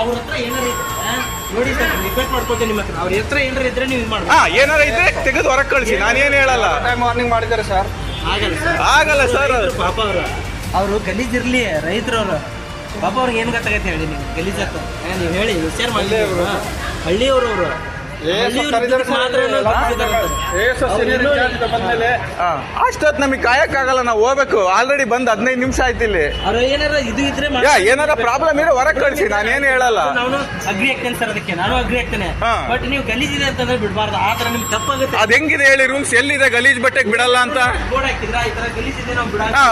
ಅವ್ರ ಹತ್ರ ಏನಾರ ಇದ್ರೆ ನೋಡಿ ಸರ್ ರಿಕ್ವೆಸ್ಟ್ ಮಾಡ್ಕೊತೀನಿ ನಿಮ್ಮ ಹತ್ರ ಅವ್ರ ಹತ್ರ ಏನಾರ ಇದ್ರೆ ನೀವು ಮಾಡಿ ಹಾ ಏನಾರ ಇದ್ರೆ ತೆಗೆದು ಹೊರಗೆ ಕಳಿಸಿ. ನಾನೇನು ಹೇಳಲ್ಲ. ಮಾರ್ನಿಂಗ್ ಮಾಡಿದ್ದಾರೆ ಸರ್ ಆಗಲ್ಲ ಸರ್ ಆಗಲ್ಲ ಸರ್ ಪಾಪ ಅವರು ಅವರು ಗಲೀಜಿರ್ಲಿ ರೈತರವರು. ಪಾಪ ಅವ್ರಿಗೆ ಏನು ಗೊತ್ತಾಗತ್ತೆ ಹೇಳಿ ನೀವು ಗಲೀಜ್ ಅಂತ ನೀವು ಹೇಳಿ ವಿಚಾರ ಮಾಡಿ ಹಳ್ಳಿಯವರು ಅವರು. ಅಷ್ಟೊತ್ ನಮಗೆ ಕಾಯಕ್ಕಾಗಲ್ಲ ನಾವು ಹೋಗ್ಬೇಕು. ಆಲ್ರೆಡಿ ಬಂದ್ ಹದಿನೈದು ನಿಮಿಷ ಆಯ್ತು ಇಲ್ಲಿ. ಏನಾರ ಪ್ರಾಬ್ಲಮ್ ಇರೋ ಹೊರಗೆ ಕಳಿಸಿ. ನಾನೇನು ಹೇಳಲ್ಲ. ನಾನು ಅಗ್ರಿ ಆಗ್ತೇನೆ ಸರ್ ಅದಕ್ಕೆ. ನಾನು ಅಗ್ರಿ ಆಗ್ತೇನೆ. ಬಟ್ ನೀವು ಗಲೀಜಿದೆ ಅಂತಂದ್ರೆ ಬಿಡಬಾರ್ದು. ಆ ತರ ನಿಮ್ಗೆ ತಪ್ಪಾಗುತ್ತೆ. ಅದ್ ಹೆಂಗಿದೆ ಹೇಳಿ ರೂಮ್ಸ್ ಎಲ್ಲಿದೆ? ಗಲೀಜ್ ಬಟ್ಟೆಗೆ ಬಿಡಲ್ಲ ಅಂತ?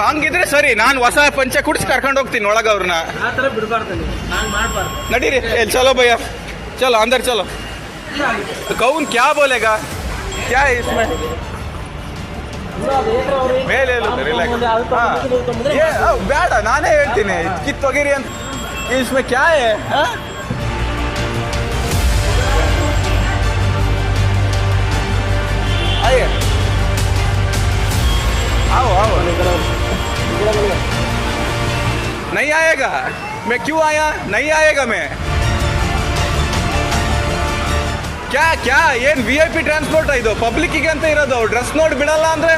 ಹಂಗಿದ್ರೆ ಸರಿ. ನಾನು ಹೊಸ ಪಂಚೆ ಕುಡಿಸಿ ಕರ್ಕೊಂಡು ಹೋಗ್ತೀನಿ ಒಳಗ ಅವ್ರನ್ನ ಆತರ ತರ ಬಿಡಬಾರ್ದು ನಾನು ಮಾಡಬಾರ್ದು. ನಡೀರಿ. ಚಲೋ ಭಯ್ಯ. ಚಲೋ ಅಂದ್ರೆ ಚಲೋ. कौन क्या बोलेगा क्या है इसमें ಮೇಲೆ ಹೇಳುದು, relax. ಹಾ. ಏ, ಆ, ಬೇಡ ನಾನೇ ಹೇಳ್ತೀನಿ ಕಿತ್ತೊಗಿರಿ ಅಂತ इसमें क्या है हाँ? आइए आओ आओ नहीं आएगा मैं क्यों आया नहीं आएगा मैं ಕ್ಯಾ ಕ್ಯಾ, ಏನ್ ವಿ ಐ ಪಿ ಟ್ರಾನ್ಸ್ಪೋರ್ಟ್ ಇದು? ಪಬ್ಲಿಕ್ಕಿಗೆ ಅಂತ ಇರೋದು ಡ್ರೆಸ್ ನೋಡಿ ಬಿಡಲ್ಲ ಅಂದ್ರೆ?